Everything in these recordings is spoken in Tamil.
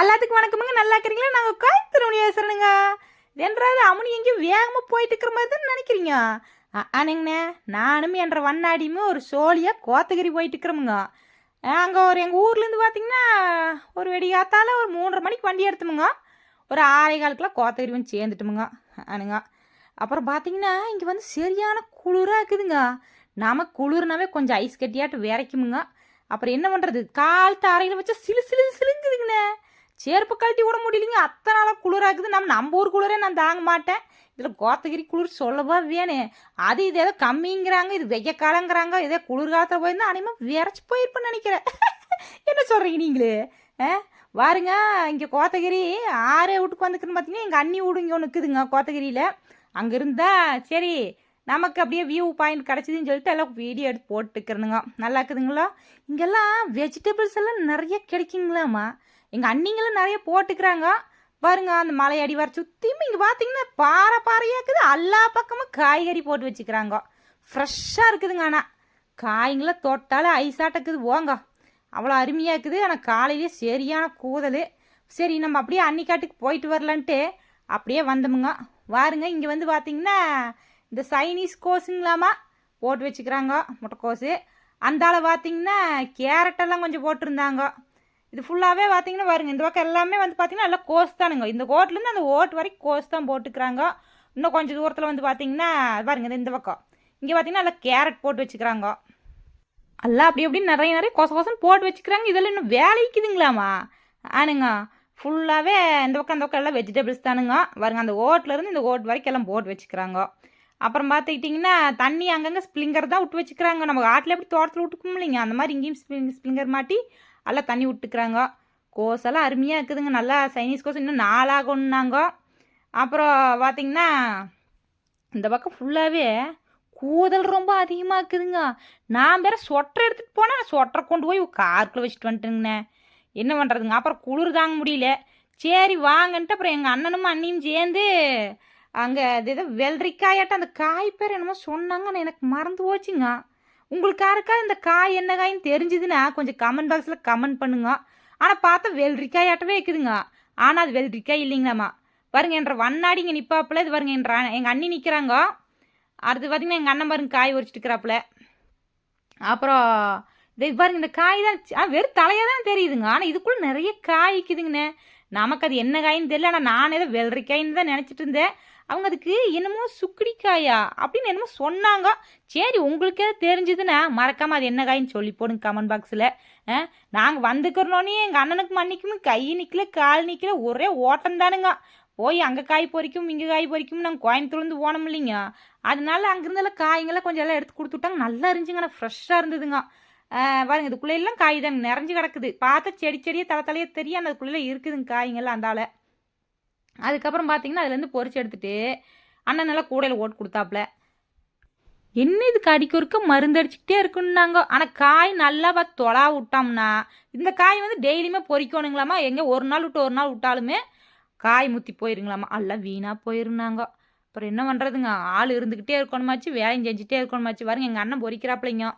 எல்லாத்துக்கும் வணக்கமுங்க. நல்லா இருக்கிறீங்களா நாங்கள் கோயம்புத்தூர் பேசுகிறேனுங்க என்றாவது அவனு எங்கேயும் வேகமாக போயிட்டு இருக்கிற மாதிரி தான் நினைக்கிறீங்க? ஆனுங்கண்ணே நானும் என்ற வண்ணாடியுமே ஒரு சோழியாக கோத்தகிரி போயிட்டு இருக்கிறோமுங்க அங்கே ஒரு எங்கள் ஊர்லேருந்து பார்த்தீங்கன்னா ஒரு வெடிகாத்தால் ஒரு மூன்றரை மணிக்கு வண்டி எடுத்துமுங்க. ஒரு ஆறே காலுக்குலாம் கோத்தகிரி வந்து சேர்ந்துட்டுமுங்க. ஆனுங்க அப்புறம் பார்த்தீங்கன்னா இங்கே வந்து சரியான குளிராக இருக்குதுங்க. நாம் குளிர்னாவே கொஞ்சம் ஐஸ் கட்டியாட்டு விரைக்குமுங்க. அப்புறம் என்ன பண்ணுறது கால் தாரையில் வச்சா சிலு சிலு சிலு செருப்பு கழட்டி விட முடியலைங்க. அத்தனை நாளாக குளிராக்குது. நம்ம நம்ம ஊர் குளிரே நான் தாங்க மாட்டேன். இதில் கோத்தகிரி குளிர் சொல்லவா வேணும் அது இது ஏதோ கம்மிங்கிறாங்க இது வெய்ய காலங்கிறாங்க இதே குளிர் காலத்தில் போயிருந்தா அனிமே விரைச்சி போயிருப்பேன்னு நினைக்கிறேன். என்ன சொல்கிறீங்க நீங்களே? ஆ? வாருங்க இங்கே கோத்தகிரி ஆறு வீட்டுக்கு வந்துக்குன்னு பார்த்தீங்கன்னா எங்கள் அண்ணி வீடு இங்கே ஒன்று இருக்குதுங்க கோத்தகிரியில். அங்கே இருந்தால் சரி நமக்கு அப்படியே வியூ பாயிண்ட் கிடச்சிதுன்னு சொல்லிட்டு எல்லாம் வீடியோ எடுத்து போட்டுக்கிறனுங்க. நல்லா இருக்குதுங்களா? இங்கெல்லாம் வெஜிடபிள்ஸ் எல்லாம் நிறைய கிடைக்குங்களாம்மா. எங்கள் அண்ணிங்களும் நிறைய போட்டுக்கிறாங்க. பாருங்க அந்த மலை அடிவார சுற்றியும் இங்கே பார்த்தீங்கன்னா பாறை பாறையாக இருக்குது எல்லா பக்கமும் காய்கறி போட்டு வச்சுக்கிறாங்க. ஃப்ரெஷ்ஷாக இருக்குதுங்க ஆனால் காய்ங்களாம் தொட்டாலே ஐஸாட்டக்குது போங்க அவ்வளோ அருமையாக இருக்குது. ஆனால் காலையிலே சரியான கூதல். சரி நம்ம அப்படியே அன்னிக்காட்டுக்கு போயிட்டு வரலான்ட்டு அப்படியே வந்தோமுங்க. வாருங்க இங்கே வந்து பார்த்தீங்கன்னா இந்த சைனீஸ் கோஸுங்களாமா போட்டு வச்சுக்கிறாங்க முட்டைக்கோஸு. அந்தால பார்த்தீங்கன்னா கேரட்டெல்லாம் கொஞ்சம் போட்டிருந்தாங்க. இது ஃபுல்லாகவே பார்த்தீங்கன்னா பாருங்க இந்த பக்கம் எல்லாமே வந்து பார்த்தீங்கன்னா எல்லாம் கோஸ் தானுங்க. இந்த கோட்லேருந்து அந்த ஓட்டு வரைக்கும் கோஸ் தான் போட்டுக்கிறாங்க. இன்னும் கொஞ்சம் தூரத்தில் வந்து பார்த்தீங்கன்னா பாருங்க இந்த பக்கம். இங்கே பார்த்தீங்கன்னா எல்லாம் கேரட் போட்டு வச்சுக்கிறாங்க. எல்லாம் அப்படி அப்படி நிறைய நிறைய கொச கொசன்னு போட்டு வச்சுக்கிறாங்க. இதெல்லாம் இன்னும் வேலைக்குதுங்களாமா ஆனுங்க. ஃபுல்லாகவே இந்த பக்கம் அந்த பக்கம் எல்லாம் வெஜிடபிள்ஸ் தானுங்க. வருங்க அந்த ஓட்லேருந்து இந்த ஓட் வரைக்கும் எல்லாம் போட்டு வச்சுக்கிறாங்க. அப்புறம் பார்த்துக்கிட்டிங்கன்னா தண்ணி அங்கங்கே ஸ்ப்ளிங்கர் தான் விட்டு வச்சுக்கிறாங்க. நம்ம ஆட்டில் எப்படி தோட்டத்தில் விட்டுக்கும் இல்லைங்க அந்த மாதிரி இங்கேயும் ஸ்ப்ளிங் ஸ்ப்ளிங்கர் மாட்டி எல்லாம் தண்ணி விட்டுக்கிறாங்க. கோஸெல்லாம் அருமையாக இருக்குதுங்க. நல்லா சைனீஸ் கோஸ் இன்னும் நாளாகணுன்னாங்க அப்புறம் பார்த்திங்கன்னா இந்த பக்கம் ஃபுல்லாகவே கூதல் ரொம்ப அதிகமாக இருக்குதுங்க. நான் வேற சொட்டர் எடுத்துகிட்டு போனேன். சொட்டரை கொண்டு போய் காருக்குள்ளே வச்சுட்டு வந்துட்டுங்கண்ணே. என்ன பண்ணுறதுங்க அப்புறம் குளிர் தாங்க முடியல. சரி வாங்கன்ட்டு அப்புறம் எங்கள் அண்ணனும் அண்ணியும் சேர்ந்து அங்கே இது ஏதோ வெள்ளரிக்காயாட்டம் அந்த காய் பேர் என்னமோ சொன்னாங்க எனக்கு மறந்து போச்சுங்க. உங்களுக்கு யாருக்கா இந்த காய் என்ன காயின்னு தெரிஞ்சுதுன்னா கொஞ்சம் கமெண்ட் பாக்ஸில் கமெண்ட் பண்ணுங்க. ஆனால் பார்த்தா வெள்ளரிக்காயாட்டவே இருக்குதுங்க. ஆனால் அது வெள்ளரிக்காய் இல்லைங்களாம்மா பாருங்க என்ற வண்ணாடி இங்கே நிற்பாப்புல இது பாருங்க என்ற எங்கள் அண்ணி நிற்கிறாங்க அடுத்து பார்த்தீங்கன்னா எங்கள் அண்ணன் பாருங்க காய் உரிச்சிட்டு இருக்கிறாப்புல. அப்புறம் இது பாருங்க இந்த காய் தான் ஆ வெறும் தலையாக தான் தெரியுதுங்க. ஆனால் இதுக்குள்ளே நிறைய காய்க்குதுங்கண்ணே நமக்கு அது என்ன காயின்னு தெரியல. ஆனால் நான் ஏதோ வெள்ளரிக்காயின்னு தான் நினச்சிட்டு இருந்தேன். அவங்க அதுக்கு என்னமோ சுக்குடிக்காயா அப்படின்னு என்னமோ சொன்னாங்க. சரி உங்களுக்கே தெரிஞ்சதுன்னா மறக்காமல் அது என்ன காயின்னு சொல்லி போடுங்க கமெண்ட் பாக்ஸில் நாங்கள் வந்துக்கிறனோன்னே எங்கள் அண்ணனுக்கு மன்னிக்கும் கை நிற்கல கால் நிற்கல ஒரே ஓட்டம் தானுங்க. போய் அங்கே காய் பொறிக்கும் இங்கே காய் பொறிக்கும் நாங்கள் கோயம்புத்தூர்லேருந்து போனோம் இல்லைங்க. அதனால அங்கேருந்தெல்லாம் காய்ங்கெல்லாம் கொஞ்சம் எல்லாம் எடுத்து கொடுத்து விட்டாங்க. நல்லா இருந்துச்சுங்க ஃப்ரெஷ்ஷாக இருந்ததுங்க. பாருங்க இதுக்குள்ளே எல்லாம் காய் தாங்க நிறைஞ்சு கிடக்குது. பார்த்தா செடி செடியே தலை தலையே தெரியும் அந்த அதுக்குள்ளே இருக்குதுங்க காய்ங்கெல்லாம் அந்தால. அதுக்கப்புறம் பார்த்தீங்கன்னா அதுலேருந்து பொறிச்சு எடுத்துட்டு அண்ணன் நல்லா கூடையில் ஓட்டு கொடுத்தாப்புல. என்ன இதுக்கு அடிக்கொருக்க மருந்து அடிச்சுக்கிட்டே இருக்குன்னாங்க. ஆனால் காய் நல்லா பார்த்து தொலா விட்டோம்னா இந்த காய் வந்து டெய்லியுமே பொறிக்கணுங்களாமா? எங்கே ஒரு நாள் விட்டு ஒரு நாள் விட்டாலுமே காய் முத்தி போயிருங்களாமா? எல்லாம் வீணாக போயிருந்தாங்க. அப்புறம் என்ன பண்ணுறதுங்க ஆள் இருந்துக்கிட்டே இருக்கணுமாச்சு வேலையும் செஞ்சுட்டே இருக்கணுமாச்சு. பாருங்க எங்கள் அண்ணன் பொறிக்கிறாப்பிள்ளைங்க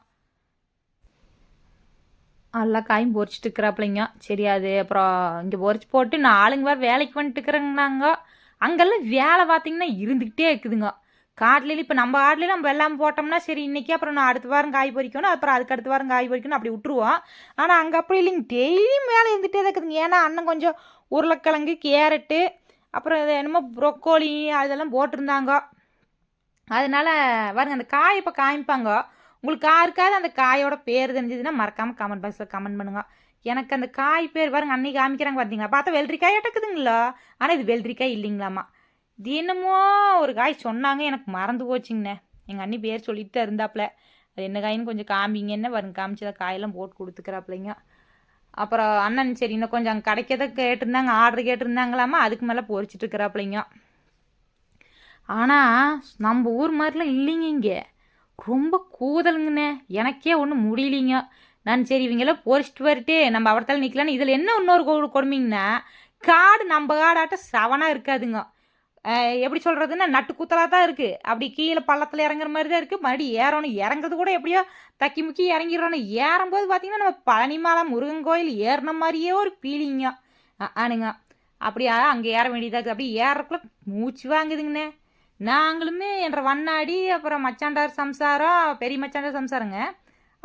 எல்லா காயும் பொறிச்சிட்டு இருக்கிறாப்பிள்ளைங்க சரி அது அப்புறம் இங்கே பொறிச்சு போட்டு நான் ஆளுங்க வேறு வேலைக்கு வந்துட்டு இருக்கிறேங்கன்னாங்க அங்கெல்லாம் வேலை பார்த்தீங்கன்னா இருந்துக்கிட்டே இருக்குதுங்க. காட்டில இப்போ நம்ம ஆட்லேயும் நம்ம எல்லாம் போட்டோம்னா சரி இன்றைக்கி அப்புறம் நான் அடுத்த வாரம் காய் பறிக்கணும் அப்புறம் அதுக்கு அடுத்த வாரம் காய் பறிக்கணும் அப்படி விட்டுருவோம். ஆனால் அங்கே அப்படி இல்லைங்க. டெய்லியும் வேலை இருந்துகிட்டே தான் இருக்குதுங்க. ஏன்னா அண்ணன் கொஞ்சம் உருளைக்கிழங்கு கேரட்டு அப்புறம் இது என்னமோ ப்ரொக்கோலி அதெல்லாம் போட்டிருந்தாங்க. அதனால் பாருங்க அந்த காய் இப்போ காமிப்பாங்க உங்களுக்கு யாருக்காவது அந்த காயோட பேர் தெரிஞ்சதுன்னா மறக்காமல் கமெண்ட் பாக்ஸில் கமெண்ட் பண்ணுங்க. எனக்கு அந்த காய் பேர் பாருங்க அன்னைக்கு காமிக்கிறாங்க பார்த்தீங்களா பார்த்தா வெள்ளரிக்காய் அட்டக்குதுங்களா ஆனால் இது வெள்ளரிக்காய் இல்லைங்களாம்மா இது என்னமோ ஒரு காய் சொன்னாங்க எனக்கு மறந்து போச்சுங்கண்ணே. எங்கள் அண்ணி பேர் சொல்லிட்டு தான் இருந்தாப்புல அது என்ன காயின்னு கொஞ்சம் காமிங்கன்னு வருங்க காமிச்சதா காயெல்லாம் போட்டு கொடுத்துக்கிறாப்புலைங்க அப்புறம் அண்ணன் சரி இன்னும் கொஞ்சம் அங்கே கிடைக்கத கேட்டிருந்தாங்க ஆர்டர் கேட்டிருந்தாங்களாமா அதுக்கு மேலே பொறிச்சிட்டு இருக்கிறாப்புலைங்க ஆனால் நம்ம ஊர் மாதிரிலாம் இல்லைங்க இங்கே. ரொம்ப கூதலுங்கண்ணே. எனக்கே ஒன்றும் முடியலிங்க. நான் சரி இவங்கெல்லாம் பொறிச்சிட்டு வரட்டு நம்ம அவர்த்தால நிற்கலான்னு இதில் என்ன இன்னொரு கொ- கொடுமைங்கன்னா காடு நம்ம காடாட்டம் சவனாக இருக்காதுங்க. எப்படி சொல்கிறதுன்னா நட்டு குத்தலாக தான் இருக்குது அப்படி கீழே பள்ளத்தில் இறங்குற மாதிரி தான் இருக்குது மறுபடி ஏறணும். இறங்குறது கூட எப்படியோ தக்கி முக்கி இறங்கிடணும் ஏறும்போது பார்த்தீங்கன்னா நம்ம பழனிமலை முருகன் கோயில் ஏறின மாதிரியே ஒரு ஃபீலிங்க ஆனுங்க. அப்படியா அங்கே ஏற வேண்டியதாக இருக்குது அப்படியே ஏறக்குள்ள மூச்சு வாங்குதுங்கண்ணே. நாங்களுமே என்ற வண்ணாடி அப்புறம் மச்சாண்டார் சம்சாரம் பெரிய மச்சாண்டார் சம்சாரங்க.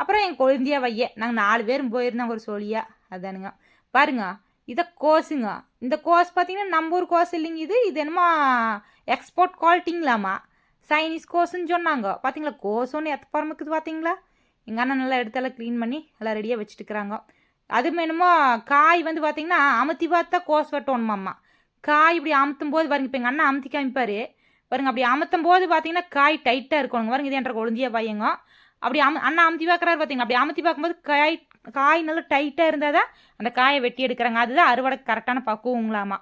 அப்புறம் என் கொழுந்தியா வைய. நாங்கள் நாலு பேரும் போயிருந்தோம் ஒரு சோழியா. அதானுங்க. பாருங்க இதை கோஸுங்க. இந்த கோஸ் பார்த்தீங்கன்னா நம்ம ஊர் கோஸ் இல்லைங்க இது. இது என்னமோ எக்ஸ்போர்ட் குவாலிட்டிங்களாமா சைனீஸ் கோஸுன்னு சொன்னாங்க. பார்த்தீங்களா கோஸ் ஒன்று எத்த பரமக்குது பார்த்தீங்களா எங்கள் அண்ணன் நல்லா எடுத்தெல்லாம் க்ளீன் பண்ணி எல்லாம் ரெடியாக வச்சுட்டுக்கிறாங்க. அது என்னமோ காய் வந்து பார்த்தீங்கன்னா அமுத்தி பார்த்தா கோஸ் வெட்டணுமாம்மா காய் இப்படி அமுத்தும் போது பாருங்க இப்போ எங்கள் அண்ணன் அமுத்தி காமிப்பார். பாருங்க அப்படி அமுத்தும் போது பார்த்தீங்கன்னா காய் டைட்டாக இருக்கணுங்க. பாருங்க இது என்ற கொழுந்தியா பையங்க. அப்படி அம் அண்ணா அமுத்தி பார்க்குறாரு பார்த்தீங்களா அப்படி அமுத்தி பார்க்கும்போது காய் காய் நல்லா டைட்டாக இருந்தால் தான் அந்த காயை வெட்டி எடுக்கிறாங்க. அதுதான் அறுவடை கரெக்டான பக்குவங்களாமா.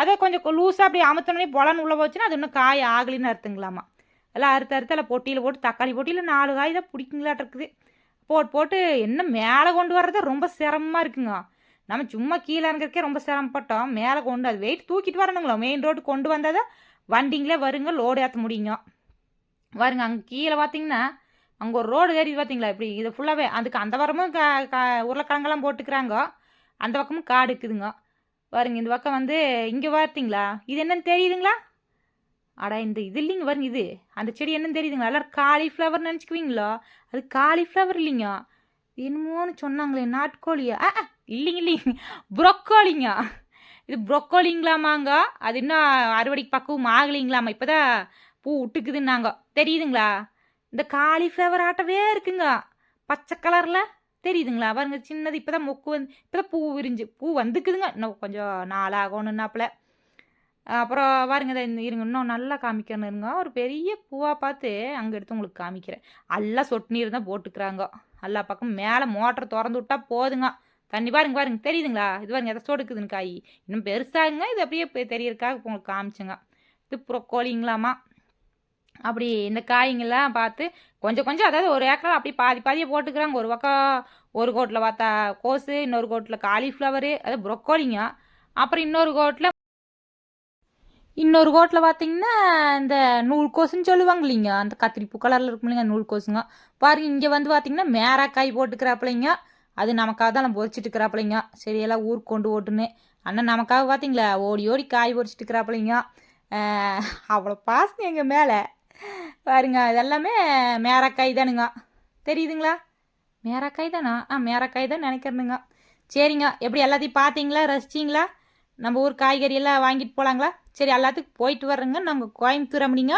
அதை கொஞ்சம் லூஸாக அப்படி அமுத்தினே பொலன்னு உள்ளே போச்சுன்னா அது இன்னும் காய் ஆகலின்னு அறுத்துங்களாமா எல்லாம் அறுத்து அறுத்து எல்லாம் பொட்டியில் போட்டு தக்காளி பொட்டியில் நாலு காய் தான் பிடிக்குங்களாட்டு இருக்குது. போட்டு போட்டு என்ன மேலே கொண்டு வர்றது ரொம்ப சிரமமாக இருக்குங்க. நம்ம சும்மா கீழே இறங்குறதுக்கே ரொம்ப சிரமப்பட்டோம். மேலே கொண்டு அது வெயிட் தூக்கிட்டு வரணுங்களா? மெயின் ரோடு கொண்டு வந்தால் தான் வண்டிங்களே வருங்க லோடு ஏற்ற முடியுங்க. வருங்க அங்கே கீழே பார்த்தீங்கன்னா அங்கே ஒரு ரோடு ஏறி பார்த்தீங்களா இப்படி இது ஃபுல்லாகவே அதுக்கு அந்த வரமும் க க உருளைக்கிழங்கெல்லாம் போட்டுக்கிறாங்க. அந்த பக்கமும் காடு இருக்குதுங்க. பாருங்க இந்த பக்கம் வந்து இங்கே பார்த்தீங்களா இது என்னன்னு தெரியுதுங்களா? அடா இந்த இது இல்லைங்க பாருங்க இது. அந்த செடி என்னன்னு தெரியுதுங்களா? எல்லோரும் காலிஃப்ளவர் நினச்சிக்குவீங்களோ? அது காலிஃப்ளவர் இல்லைங்க. என்னமோன்னு சொன்னாங்களே நாட்கோழியா ஆ ஆ, இல்லைங்க இல்லைங்க. ப்ரொக்கோலிங்க இது ப்ரொக்கோலிங்களாமாங்க அது இன்னும் அறுவடைக்கு பக்குவம் ஆகலைங்களாமா? இப்போ தான் பூ விட்டுக்குதுன்னாங்க தெரியுதுங்களா? இந்த காலிஃப்ளவர் ஆட்டவே இருக்குங்க. பச்சை கலரில் தெரியுதுங்களா? பாருங்க சின்னது இப்போ தான் மொக்கு வந்து இப்போ தான் பூ விரிஞ்சு பூ வந்துக்குதுங்க. இன்னும் கொஞ்சம் நாளாகணுன்னாப்புல அப்புறம் பாருங்க இதை இந்த இருங்க இன்னும் நல்லா காமிக்கணும் இருங்க. ஒரு பெரிய பூவாக பார்த்து அங்கே எடுத்து உங்களுக்கு காமிக்கிறேன். எல்லாம் சொட்டு நீர் தான் போட்டுக்கிறாங்க. எல்லா பக்கம் மேலே மோட்டர் திறந்து விட்டா போதுங்க. தண்ணி பாருங்க பாருங்க தெரியுதுங்களா? இது பாருங்க எதை சொடுக்குதுன்னு காய். இன்னும் பெருசாகுங்க இது அப்படியே இப்போ தெரியறதுக்காக உங்களுக்கு காமிச்சுங்க. இது ப்ரொக்கோலிங்களாமா? அப்படி இந்த காய்ங்கெல்லாம் பார்த்து கொஞ்சம் கொஞ்சம் அதாவது ஒரு ஏக்கரில் அப்படியே பாதி பாதியாக போட்டுக்கிறாங்க. ஒரு பக்கம் ஒரு கோட்டில் பார்த்தா கோஸு இன்னொரு கோட்டில் காலிஃப்ளவரு அதாவது ப்ரொக்கோலிங்க. அப்புறம் இன்னொரு கோட்டில் இன்னொரு கோட்டில் பார்த்தீங்கன்னா இந்த நூல் கோசுன்னு சொல்லுவாங்க இல்லைங்க அந்த கத்திரிப்பூ கலரில் இருக்கும் இல்லைங்க நூல் கோசுங்க பாருங்க இங்கே வந்து பார்த்தீங்கன்னா மேராக்காய் போட்டுக்கிறாப்பிள்ளைங்க அது நமக்காக தான் நம்ம பொறிச்சிட்டு இருக்கிறாப்பிள்ளைங்க சரியெல்லாம் ஊருக்கு கொண்டு ஓட்டுன்னு. அண்ணன் நமக்காக பார்த்தீங்களா ஓடி ஓடி காய் பொறிச்சிட்டு இருக்கிறாப்பிள்ளைங்க அவ்வளோ பாசங்க எங்கள் மேலே. பாருங்க இதெல்லாமே மேரக்காய் தானுங்க. தெரியுதுங்களா? மேரக்காய் தானா? ஆ மேரக்காய் தான் நினைக்கிறேனுங்க. சரிங்க எப்படி எல்லாத்தையும் பார்த்தீங்களா? ரசிச்சிங்களா? நம்ம ஊர் காய்கறி எல்லாம் வாங்கிட்டு போகலாங்களா சரி எல்லாத்துக்கும் போயிட்டு வர்றேங்க. நாங்கள் கோயம்புத்தூர் அப்படிங்க